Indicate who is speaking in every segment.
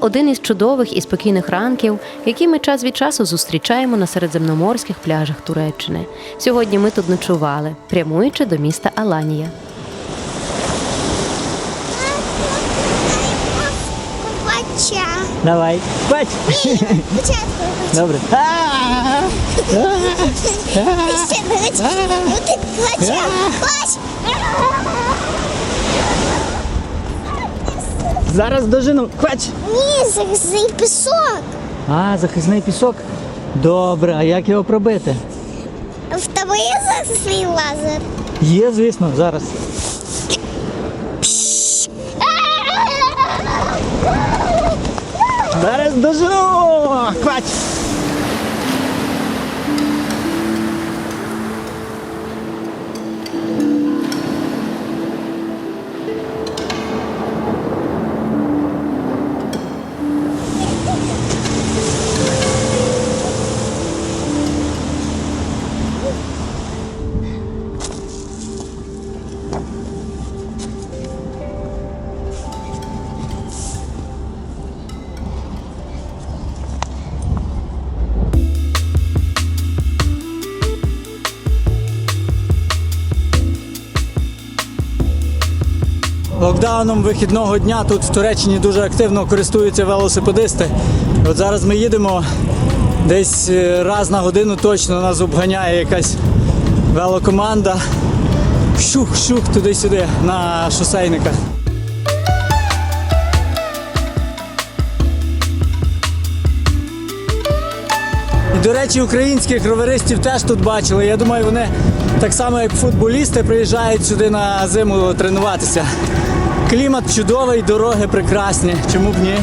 Speaker 1: один із чудових і спокійних ранків, які ми час від часу зустрічаємо на середземноморських пляжах Туреччини. Сьогодні ми тут ночували, прямуючи до міста Аланія.
Speaker 2: Давай. Бач. Добре.
Speaker 3: ще купача. Бач.
Speaker 2: Зараз дожину. Квач!
Speaker 3: Ні, захисний пісок.
Speaker 2: А, захисний пісок. Добре, а як його пробити?
Speaker 3: В тебе є захисний лазер.
Speaker 2: Є, звісно, зараз. Зараз дожину. Хвач. Локдауном вихідного дня тут в Туреччині дуже активно користуються велосипедисти. От зараз ми їдемо десь е, раз на годину точно нас обганяє якась велокоманда. Шух-шух туди-сюди на шосейниках. І, до речі, українських роверистів теж тут бачили. Я думаю, вони так само, як футболісти, приїжджають сюди на зиму тренуватися. Клімат чудовий, дороги прекрасні. Чому б ні?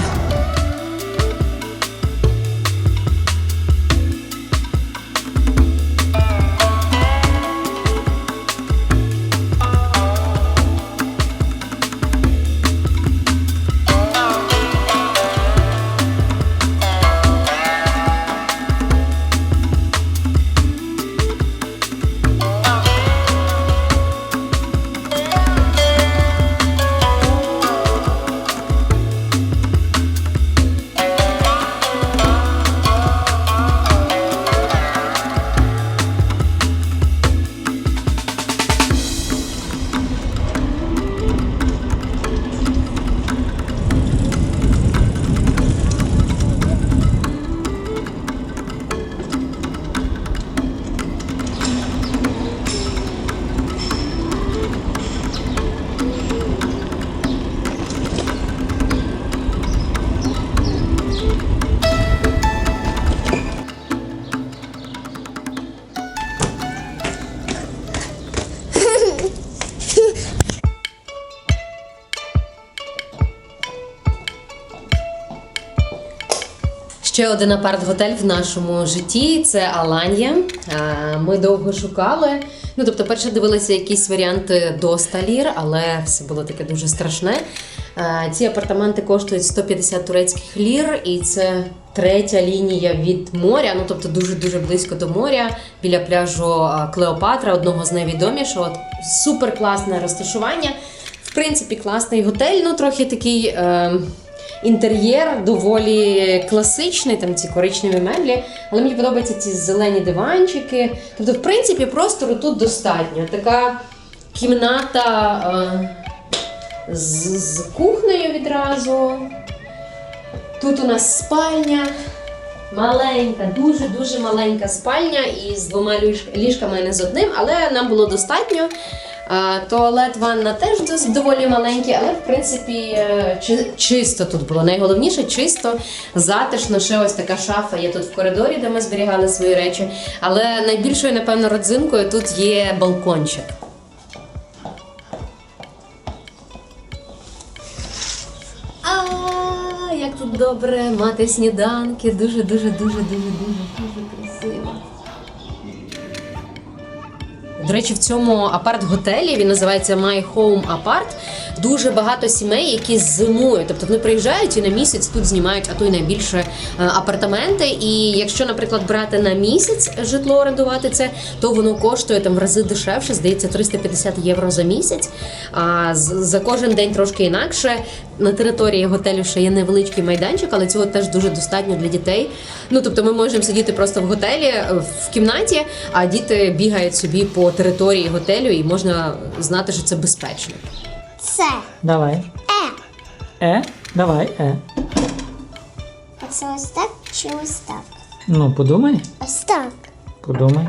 Speaker 4: Ще один апарт-готель в нашому житті це Аланія. Ми довго шукали. Ну, тобто, перше дивилися якісь варіанти до 100 лір, але все було таке дуже страшне. Ці апартаменти коштують 150 турецьких лір, і це третя лінія від моря. Ну тобто дуже дуже близько до моря, біля пляжу Клеопатра, одного з найвідоміших. От супер класне розташування. В принципі, класний готель, ну трохи такий. Е, Інтер'єр доволі класичний, там ці коричневі меблі, але мені подобаються ці зелені диванчики. Тобто, в принципі, простору тут достатньо. Така кімната е, з, з кухнею відразу. Тут у нас спальня. Маленька, дуже-дуже маленька спальня із двома ліжками, не з одним, але нам було достатньо. А, Туалет, ванна теж доволі маленькі, але в принципі е, чисто тут було. Найголовніше чисто, затишно. Ще ось така шафа є тут в коридорі, де ми зберігали свої речі. Але найбільшою, напевно, родзинкою тут є балкончик. А, як тут добре мати сніданки. Дуже, До речі, в цьому апарт-готелі він називається My Home Apart. Дуже багато сімей, які зимують. Тобто вони приїжджають і на місяць тут знімають, а то й найбільше е, апартаменти. І якщо, наприклад, брати на місяць житло орендувати це, то воно коштує там в рази дешевше, здається, 350 євро за місяць. А за кожен день трошки інакше. На території готелю ще є невеличкий майданчик, але цього теж дуже достатньо для дітей. Ну тобто ми можемо сидіти просто в готелі е, в кімнаті, а діти бігають собі по території готелю, і можна знати, що це безпечно.
Speaker 3: Це.
Speaker 2: Давай.
Speaker 3: Е.
Speaker 2: Е? Давай, е.
Speaker 3: А це ось так чи ось так?
Speaker 2: Ну, подумай.
Speaker 3: Ось так.
Speaker 2: Подумай.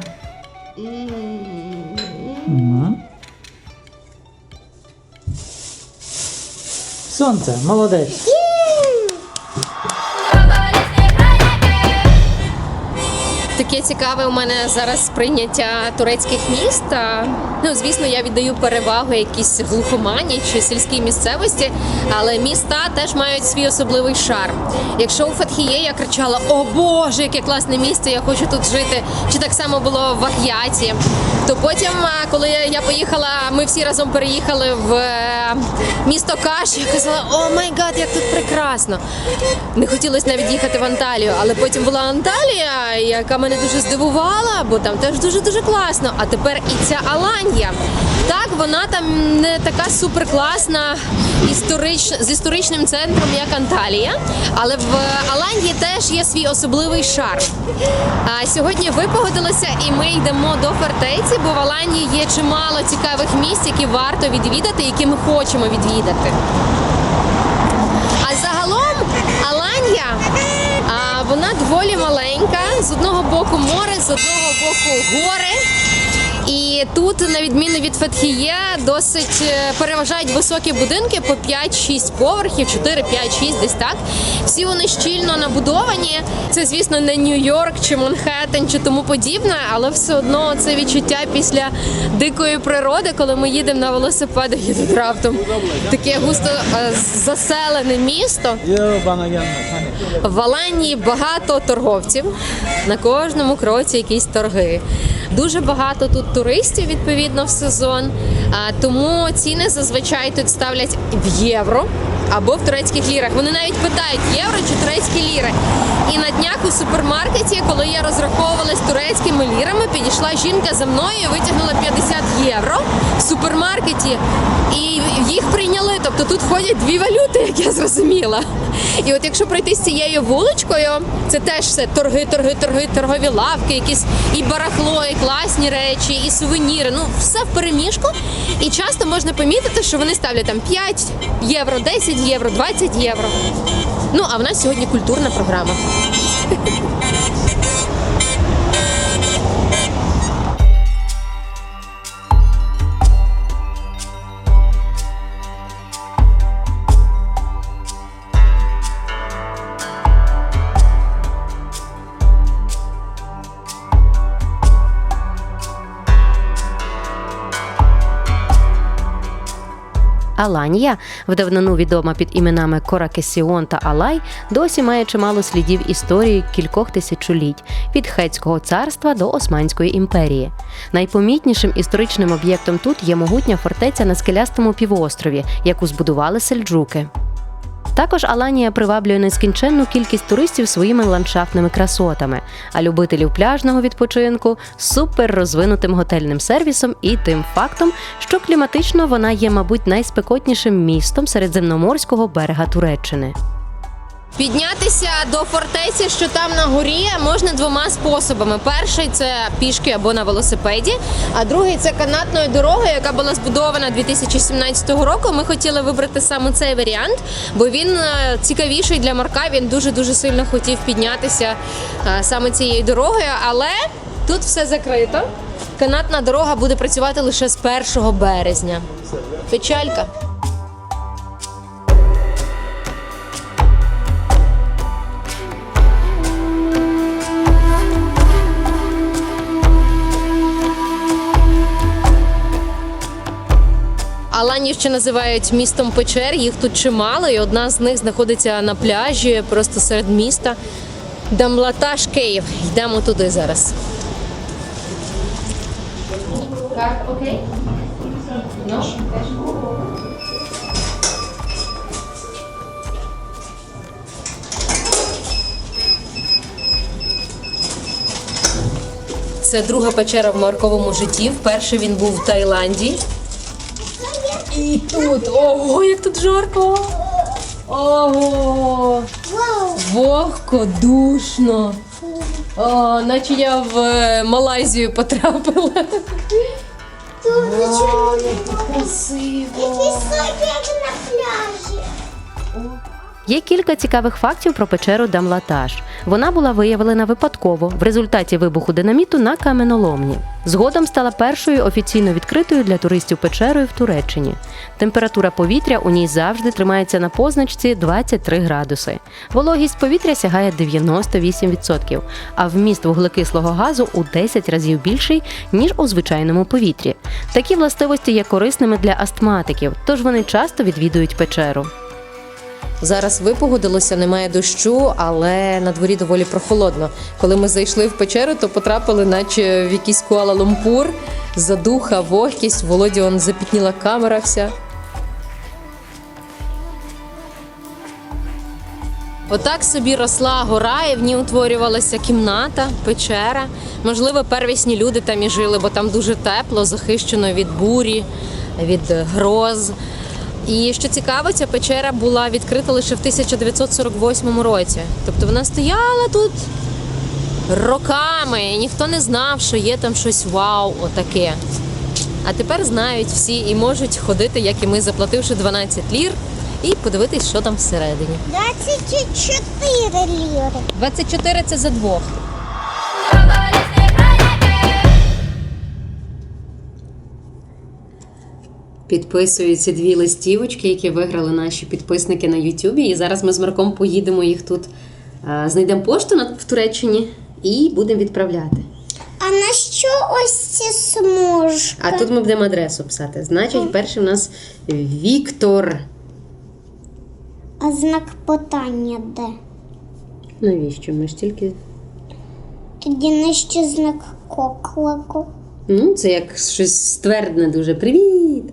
Speaker 2: Угу. Сонце, молодець.
Speaker 4: Таке цікаве у мене зараз сприйняття турецьких міст. Ну, звісно, я віддаю перевагу якійсь глухомані чи сільській місцевості, але міста теж мають свій особливий шарм. Якщо у Фатхіє я кричала О Боже, яке класне місце, я хочу тут жити, чи так само було в Ах'яті, то потім, коли я поїхала, ми всі разом переїхали в е, місто Каш, я казала, о май гад, як тут прекрасно. Не хотілося навіть їхати в Анталію, але потім була Анталія, яка мене дуже здивувала, бо там теж дуже дуже класно. А тепер і ця Аланія. Так, вона там не така суперкласна історич... з історичним центром, як Анталія, але в Аланії теж є свій особливий шарм. А сьогодні ви погодилися, і ми йдемо до фортеці, бо в Аланії є чимало цікавих місць, які варто відвідати, які ми хочемо відвідати. А загалом Аланія, вона доволі маленька. З одного боку море, з одного боку гори. І тут, на відміну від Фетхіє, досить е, переважають високі будинки по 5-6 поверхів, 4, 5, 6, десь так. Всі вони щільно набудовані. Це, звісно, не Нью-Йорк чи Манхеттен чи тому подібне, але все одно це відчуття після дикої природи, коли ми їдемо на велосипедах і тут раптом таке густо е, заселене місто. В Аланії багато торговців. На кожному кроці якісь торги. Дуже багато тут туристів відповідно в сезон. Тому ціни зазвичай тут ставлять в євро або в турецьких лірах. Вони навіть питають євро чи турецькі ліри. І на днях у супермаркеті, коли я розраховувалась турецькими лірами, підійшла жінка за мною і витягнула 50 євро в супермаркеті. І їх прийняли. Тобто тут входять дві валюти, як я зрозуміла. І от якщо пройти з цією вуличкою, це теж все торги, торги, торги, торгові лавки, якісь і барахло, і класні речі, і сувеніри. Ну все в переміжку. І часто можна помітити, що вони ставлять там 5 євро, 10 євро, 20 євро. Ну а в нас сьогодні культурна програма.
Speaker 1: Аланія, в давнину відома під іменами Коракесіон та Алай, досі має чимало слідів історії кількох тисячоліть від Хетського царства до Османської імперії. Найпомітнішим історичним об'єктом тут є могутня фортеця на скелястому півострові, яку збудували сельджуки. Також Аланія приваблює нескінченну кількість туристів своїми ландшафтними красотами, а любителів пляжного відпочинку супер розвинутим готельним сервісом і тим фактом, що кліматично вона є, мабуть, найспекотнішим містом середземноморського берега Туреччини.
Speaker 4: Піднятися до фортеці, що там на горі, можна двома способами. Перший це пішки або на велосипеді, а другий це канатною дорогою, яка була збудована 2017 року. Ми хотіли вибрати саме цей варіант, бо він е, цікавіший для Марка. Він дуже дуже сильно хотів піднятися е, саме цією дорогою, але тут все закрито. Канатна дорога буде працювати лише з 1 березня. Печалька. Аланію ще називають містом печер. Їх тут чимало, і одна з них знаходиться на пляжі, просто серед міста. Дамлаташ Київ. Йдемо туди зараз. окей? Це друга печера в Марковому житті. Вперше він був в Таїланді. І тут, ого, як тут жарко! Ого! Вогко, душно. О, наче я в е, Малайзію потрапила.
Speaker 3: Тут Вау,
Speaker 4: Красиво.
Speaker 3: Як тут пляжі.
Speaker 1: Є кілька цікавих фактів про печеру Дамлатаж. Вона була виявлена випадково в результаті вибуху динаміту на каменоломні. Згодом стала першою офіційно відкритою для туристів печерою в Туреччині. Температура повітря у ній завжди тримається на позначці 23 градуси. Вологість повітря сягає 98%, а вміст вуглекислого газу у 10 разів більший, ніж у звичайному повітрі. Такі властивості є корисними для астматиків, тож вони часто відвідують печеру.
Speaker 4: Зараз випогодилося, немає дощу, але на дворі доволі прохолодно. Коли ми зайшли в печеру, то потрапили, наче в якийсь Куала-Лумпур, задуха, вогкість, Володі он запітніла камера вся. Отак собі росла гора, і в ній утворювалася кімната, печера. Можливо, первісні люди там і жили, бо там дуже тепло, захищено від бурі, від гроз. І що цікаво, ця печера була відкрита лише в 1948 році. Тобто вона стояла тут роками, і ніхто не знав, що є там щось вау, отаке. А тепер знають всі і можуть ходити, як і ми, заплативши 12 лір, і подивитись, що там всередині.
Speaker 3: 24 ліри.
Speaker 4: 24 це за двох. Підписуються дві листівочки, які виграли наші підписники на Ютубі. І зараз ми з Марком поїдемо їх тут. е, Знайдемо пошту в Туреччині і будемо відправляти.
Speaker 3: А на що ось ці смужки?
Speaker 4: А тут ми будемо адресу писати. Значить, перший у нас Віктор.
Speaker 3: А знак питання де?
Speaker 4: Навіщо? Ми ж тільки.
Speaker 3: Тоді нижче знак коклику.
Speaker 4: Ну, це як щось ствердне дуже. Привіт!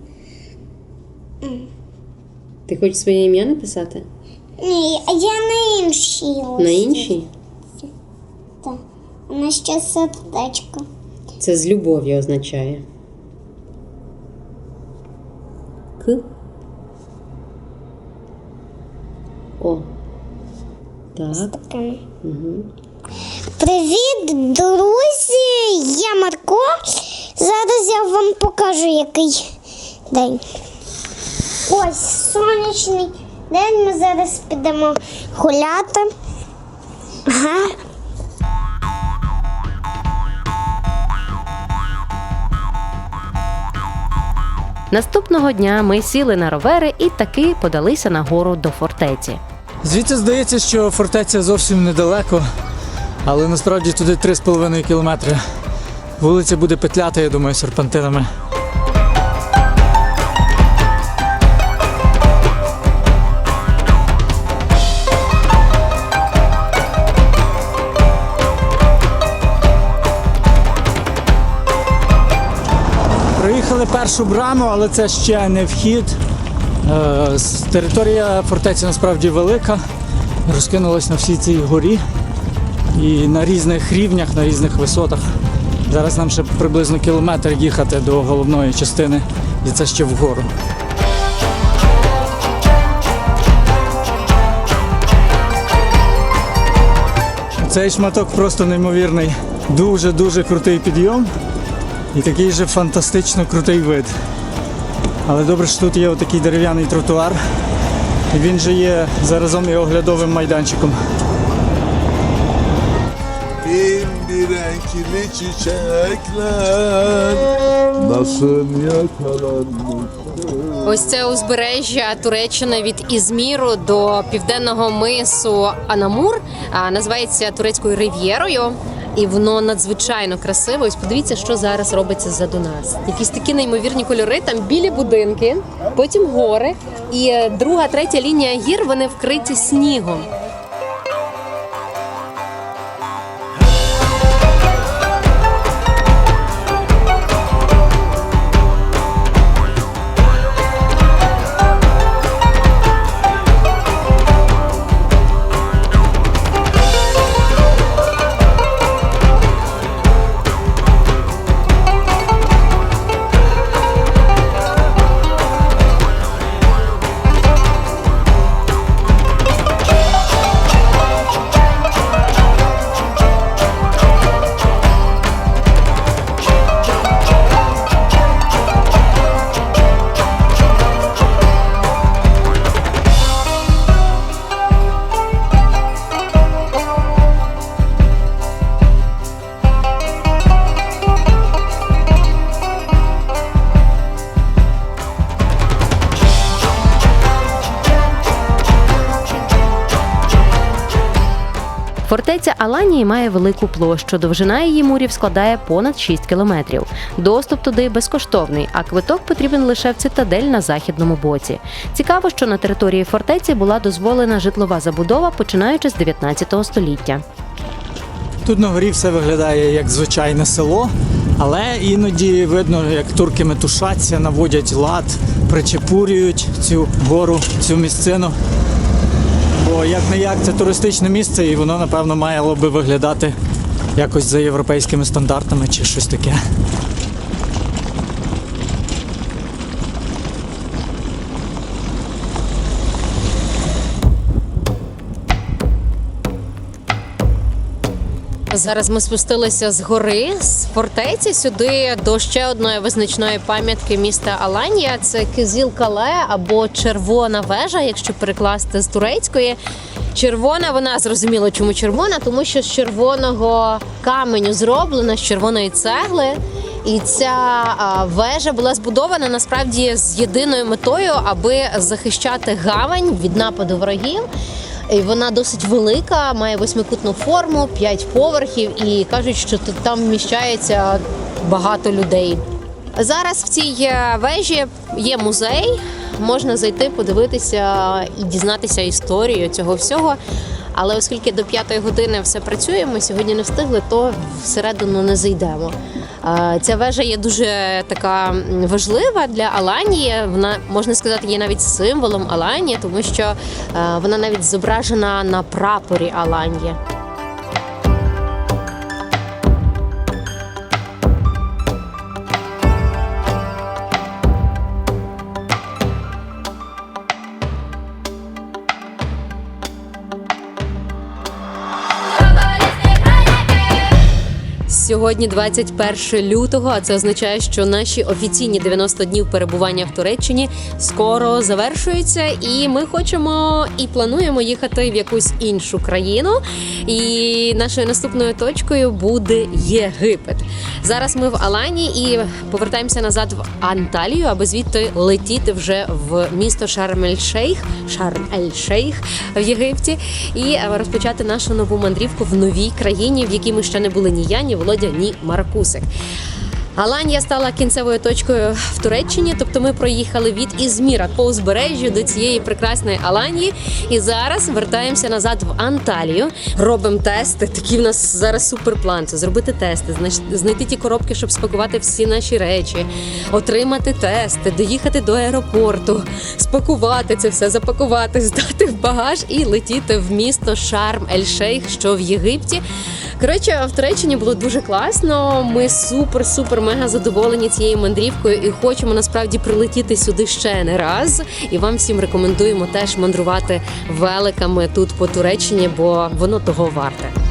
Speaker 4: Ти хочеш своє ім'я написати?
Speaker 3: Ні, а я на іншій
Speaker 4: На іншій?
Speaker 3: Так. А на що сердечко?
Speaker 4: Це з любов'ю означає. К. О. Так. Угу.
Speaker 3: Привіт, друзі! Я Марко. Зараз я вам покажу, який день. Ось сонячний день. Ми зараз підемо гуляти. Ага.
Speaker 1: Наступного дня ми сіли на ровери і таки подалися на гору до фортеці.
Speaker 2: Звідси здається, що фортеця зовсім недалеко, але насправді туди 3,5 кілометри. Вулиця буде петляти, я думаю, серпантинами. Першу браму, але це ще не вхід. Е, Територія фортеці насправді велика, розкинулась на всій цій горі і на різних рівнях, на різних висотах. Зараз нам ще приблизно кілометр їхати до головної частини, і це ще вгору. Цей шматок просто неймовірний. Дуже-дуже крутий підйом і такий же фантастично крутий вид. Але добре, що тут є отакий дерев'яний тротуар. І він же є заразом і оглядовим майданчиком.
Speaker 5: Bin renkli çiçekler Nasıl yakalanmış
Speaker 4: Ось це узбережжя Туреччини від Ізміру до південного мису Анамур. Називається турецькою рив'єрою. І воно надзвичайно красиво. Ось подивіться, що зараз робиться ззаду нас. Якісь такі неймовірні кольори. Там білі будинки, потім гори. І е, друга, третя лінія гір вони вкриті снігом.
Speaker 1: Фортеця Аланії має велику площу. Довжина її мурів складає понад 6 кілометрів. Доступ туди безкоштовний, а квиток потрібен лише в цитадель на західному боці. Цікаво, що на території фортеці була дозволена житлова забудова, починаючи з 19 століття.
Speaker 2: Тут на горі все виглядає як звичайне село, але іноді видно, як турки метушаться, наводять лад, причепурюють цю гору, цю місцину. Бо як не як це туристичне місце, і воно, напевно, мало би виглядати якось за європейськими стандартами чи щось таке.
Speaker 4: Зараз ми спустилися з гори з фортеці сюди до ще одної визначної пам'ятки міста Аланія. Це Кизіл Кале або Червона вежа, якщо перекласти з турецької. Червона, вона зрозуміло, чому червона, тому що з червоного каменю зроблена з червоної цегли. І ця вежа була збудована насправді з єдиною метою, аби захищати гавань від нападу ворогів. Вона досить велика, має восьмикутну форму, п'ять поверхів, і кажуть, що тут там вміщається багато людей. Зараз в цій е, вежі є музей. Можна зайти, подивитися і дізнатися історію цього всього. Але оскільки до п'ятої години все працює, ми сьогодні не встигли, то всередину не зайдемо. Е, Ця вежа є дуже така важлива для Аланії. Вона можна сказати, є навіть символом Аланії, тому що е, вона навіть зображена на прапорі Аланії. Сьогодні 21 лютого, а це означає, що наші офіційні 90 днів перебування в Туреччині скоро завершуються, і ми хочемо і плануємо їхати в якусь іншу країну. І нашою наступною точкою буде Єгипет. Зараз ми в Алані і повертаємося назад в Анталію, аби звідти летіти вже в місто Шарм-ель-Шейх, Шарм-ель-Шейх в Єгипті, і розпочати нашу нову мандрівку в новій країні, в якій ми ще не були ні я, ні Володя, ні Маркусик. Аланія стала кінцевою точкою в Туреччині, тобто ми проїхали від Ізміра по узбережжю до цієї прекрасної Аланії. І зараз вертаємося назад в Анталію. Робимо тести. Такий в нас зараз суперплан. Це зробити тести, знайти ті коробки, щоб спакувати всі наші речі, отримати тести, доїхати до аеропорту, спакувати це все, запакувати, здати в багаж і летіти в місто Шарм-ель-Шейх, що в Єгипті. Коротше, в Туреччині було дуже класно. Ми супер, супер, мега задоволені цією мандрівкою і хочемо насправді прилетіти сюди ще не раз. І вам всім рекомендуємо теж мандрувати великами тут по Туреччині, бо воно того варте.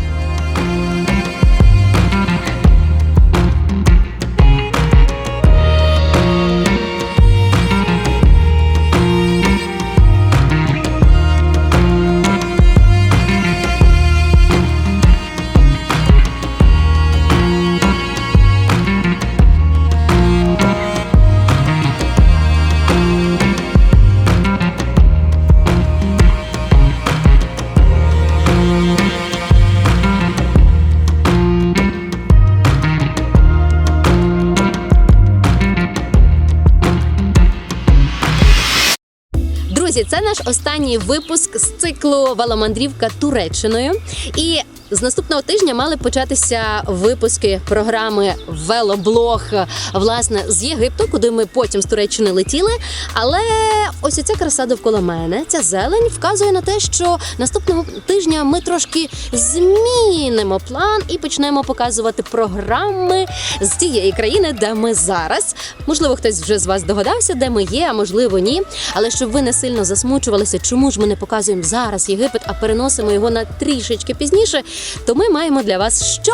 Speaker 4: Друзі, це наш останній випуск з циклу Веломандрівка Туреччиною. І з наступного тижня мали початися випуски програми Велоблог власне з Єгипту, куди ми потім з Туреччини летіли. Але ось ця краса довкола мене, ця зелень вказує на те, що наступного тижня ми трошки змінимо план і почнемо показувати програми з тієї країни, де ми зараз. Можливо, хтось вже з вас догадався, де ми є, а можливо, ні. Але щоб ви не сильно засмучувалися, чому ж ми не показуємо зараз Єгипет, а переносимо його на трішечки пізніше, то ми маємо для вас що?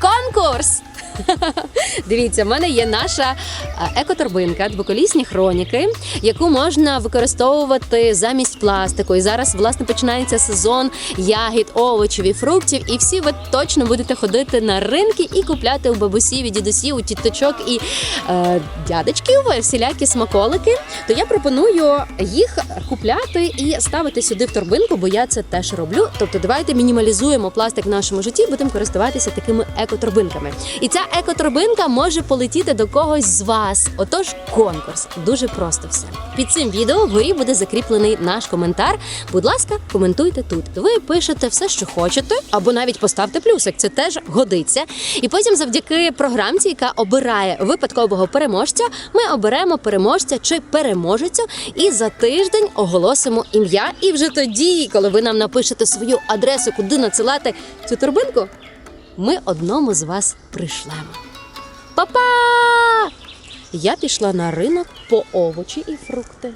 Speaker 4: Конкурс! Дивіться, в мене є наша е, екоторбинка, двоколісні хроніки, яку можна використовувати замість пластику. І зараз власне починається сезон ягід, овочів і фруктів. І всі ви точно будете ходити на ринки і купляти у бабусів, і дідусів, у тіточок і е, дядечків всілякі смаколики. То я пропоную їх купляти і ставити сюди в торбинку, бо я це теж роблю. Тобто, давайте мінімалізуємо пластик в нашому житті, будемо користуватися такими екоторбинками. І ця екоторбинка може полетіти до когось з вас. Отож, конкурс дуже просто все. Під цим відео вгорі буде закріплений наш коментар. Будь ласка, коментуйте тут. Ви пишете все, що хочете, або навіть поставте плюсик. Це теж годиться. І потім, завдяки програмці, яка обирає випадкового переможця, ми оберемо переможця чи переможецю, і за тиждень оголосимо ім'я. І вже тоді, коли ви нам напишете свою адресу, куди надсилати цю торбинку, ми одному з вас пришлемо. Па-па! Я пішла на ринок по овочі і фрукти.